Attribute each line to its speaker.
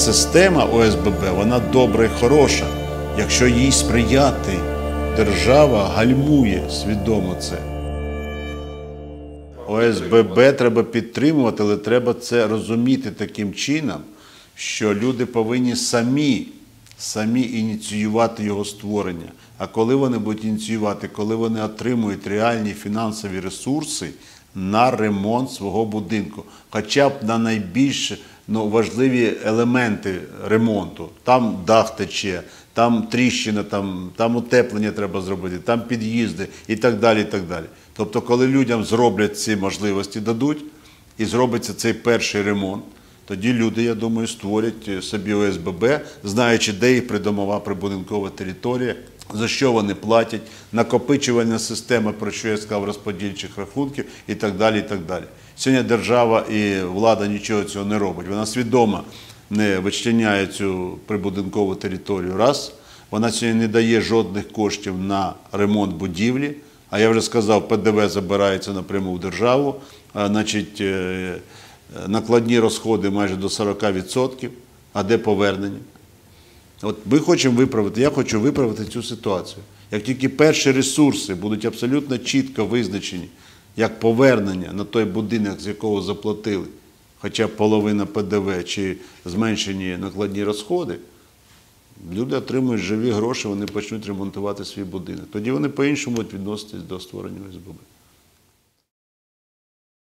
Speaker 1: система ОСББ, вона добра і хороша. Якщо їй сприяти, держава гальмує свідомо це. ОСББ треба підтримувати, але треба це розуміти таким чином, що люди повинні самі, самі ініціювати його створення. А коли вони будуть ініціювати, коли вони отримують реальні фінансові ресурси на ремонт свого будинку, хоча б на найбільш ну, важливі елементи ремонту. Там дах тече, там тріщина, там, там утеплення треба зробити, там під'їзди і так далі. і так далі. Тобто, коли людям зроблять ці можливості, дадуть і зробиться цей перший ремонт, тоді люди, я думаю, створять собі ОСББ, знаючи, де їх придомова прибудинкова територія, за що вони платять, накопичувальна система, про що я сказав, розподільчих рахунків і так далі. і так далі. Сьогодні держава і влада нічого цього не робить. Вона свідомо не вичиняє цю прибудинкову територію. Раз. Вона сьогодні не дає жодних коштів на ремонт будівлі. А я вже сказав, ПДВ забирається напряму в державу, значить, е, накладні розходи майже до 40%. А де повернення? От ми хочемо виправити, я хочу виправити цю ситуацію. Як тільки перші ресурси будуть абсолютно чітко визначені, як повернення на той будинок, з якого заплатили, хоча б половина ПДВ чи зменшені накладні розходи, люди отримують живі гроші, вони почнуть ремонтувати свій будинок. Тоді вони по-іншому будуть відноситись до створення ОСББ.